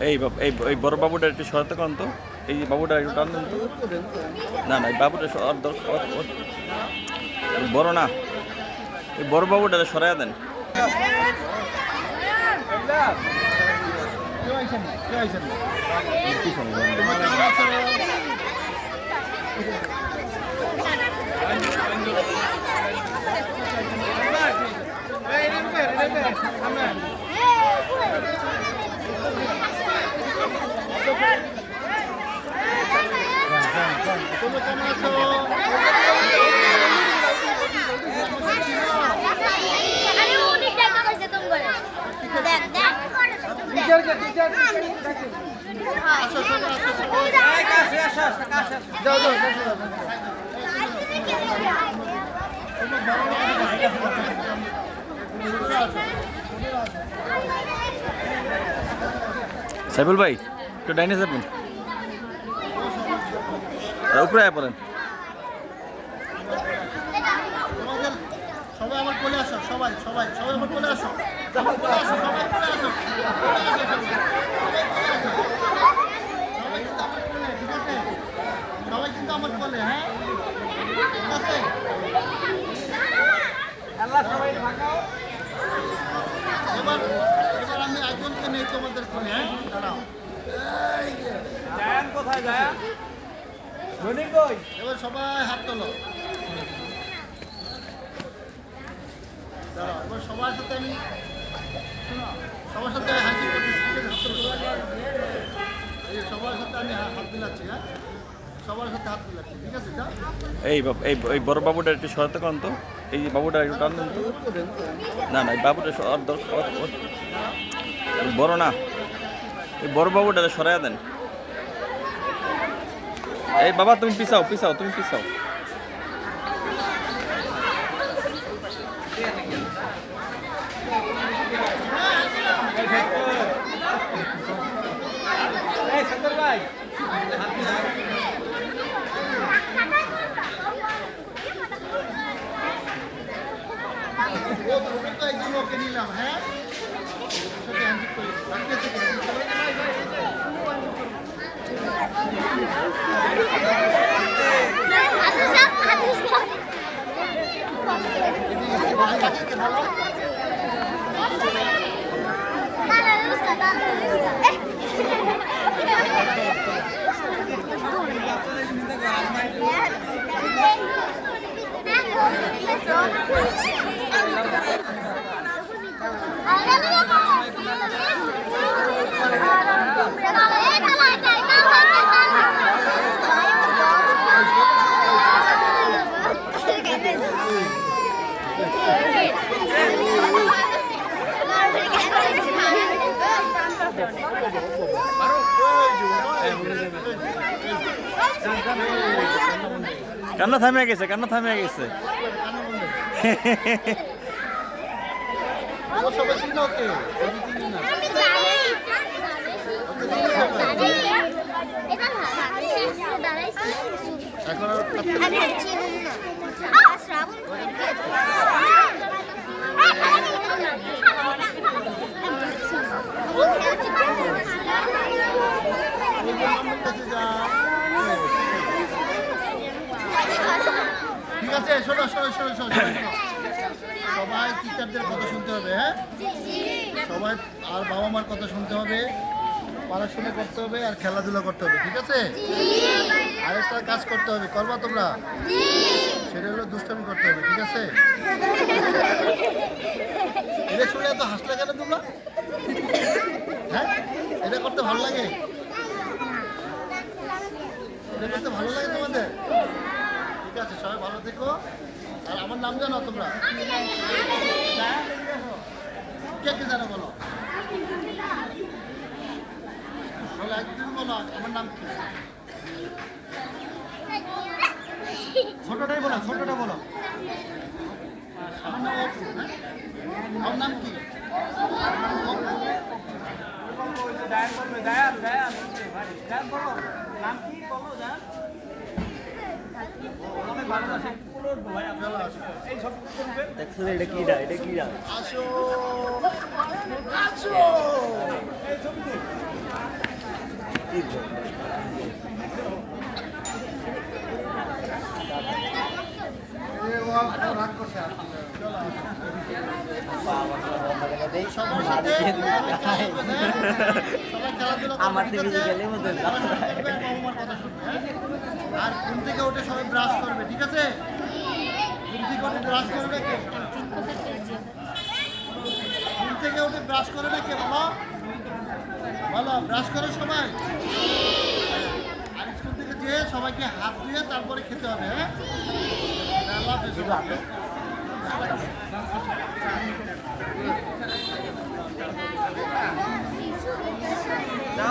এই বাব- এই এই বড় বাবুটা একটু সরাতে করেন তো। এই যে বাবুটা একটু টান দেন তো। না না এই বাবুটা বড় না। এই বড় বাবুটা সরাই দেন। কেউ তোমরা কেমন আছো সাইফুল ভাই, একটু ডাইনে যাবেন? উপরে আয় পড়েন। সবাই আমার কোলে আসো, সবাই সবাই সবাই আমার কোলে আসো। সবাই আসো সবাই কোলে আসো কোলে আসো সবাই। সবাই কিন্তু আমার কোলে ঠিক আছে সবাই কিন্তু আমার কোলে হ্যাঁ ঠিক আছে এবার এবার আমি একজনকে নেই তোমাদের কোলে হ্যাঁ দাঁড়াও এই যে। এবার সবাই হাত তোলো। দাঁড়াও এবার সবার সাথে আমি সবার সাথে হাসি করতেছি ঠিক আছে হাত তোলো। এই সবার সাথে আমি হাত মিলাচ্ছি হ্যাঁ? সবার সাথে হাত মিলাচ্ছি ঠিক আছে এই বাব- এই এই বড় বাবুটা একটু সরাতে করেন তো। এই যে বাবুটা একটু টান তো। না না এই বাবুটা বড় না। এই বড় বাবুটা সরাই দেন। এই বাবা তুমি পিছাও পিছাও তুমি পিছাও ও তুমি তো একজন ওকে নিলাম হ্যাঁ কান্না থামে গেছে কান্না থামে গেছে। এখন আর আমার কাছে যা ঠিক আছে শোনো শোনো শোনো শোনো শোনো, শোনো। সবাই টিচারদের কথা শুনতে হবে হ্যাঁ? সবাই আর বাবা মার কথা শুনতে হবে, পড়াশোনা করতে হবে আর খেলাধুলা করতে হবে, ঠিক আছে? আরেকটা কাজ করতে হবে, করবা তোমরা? সেটা হলো দুষ্টামি করতে হবে, ঠিক আছে? এটা শুনে এত হাসলে কেন তোমরা হ্যাঁ এটা করতে ভালো লাগে এটা করতে ভালো লাগে তোমাদের ঠিক আছে সবাই ভালো থেকো আর আমার নাম জানো তোমরা? কে কে জানো বলো? বলো একদিন বলো, আমার নাম কি? ছোটটাই বলো, ছোটটা বলো। আমার নাম অপু হ্যাঁ? আমার নাম কি? নাম কি বলো দেখছেন এটা কি রা এটা কি রা আসো আসো আমার থেকে গেলে আর ঘুম থেকে ওঠে সবাই ব্রাশ করবে, ঠিক আছে? ব্রাশ করবে কে ঘুম থেকে উঠে ব্রাশ করে কে বলো বলো ব্রাশ করে সবাই আর স্কুল থেকে যেয়ে সবাইকে হাত ধুয়ে তারপরে খেতে হবে হ্যাঁ।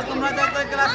তোমরা যত ক্লাস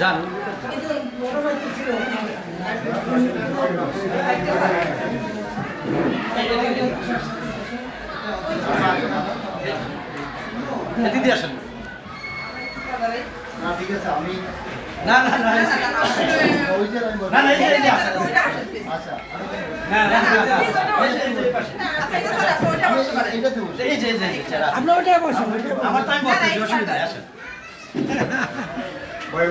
নাও দিদি আসেন। না ঠিক আছে আমি না না না না না এই যে আচ্ছা না না না এই যে এই যে আপনি ওটা বসুন আমার টাইম বসতে অসুবিধা আছে ভাই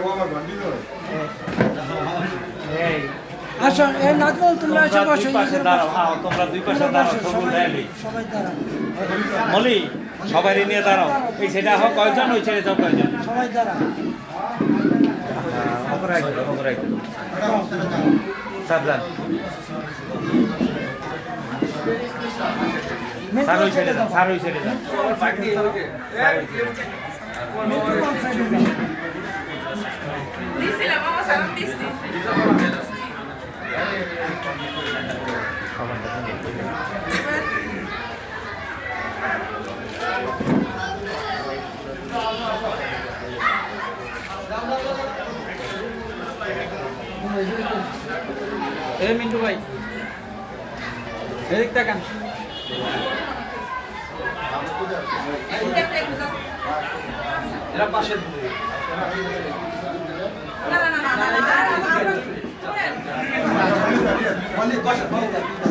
মলি সবাই নিয়ে দাঁড়াও এই সেটা হোক কয়জন ওই ছেড়ে কয়জন সবাই দাঁড়াও স্যার ওই ছেড়ে যান স্যার ওই ছেড়ে যান মেট্রো রোড এ মিন্টু ভাই এদিক তাকান এরা পাশে না না না না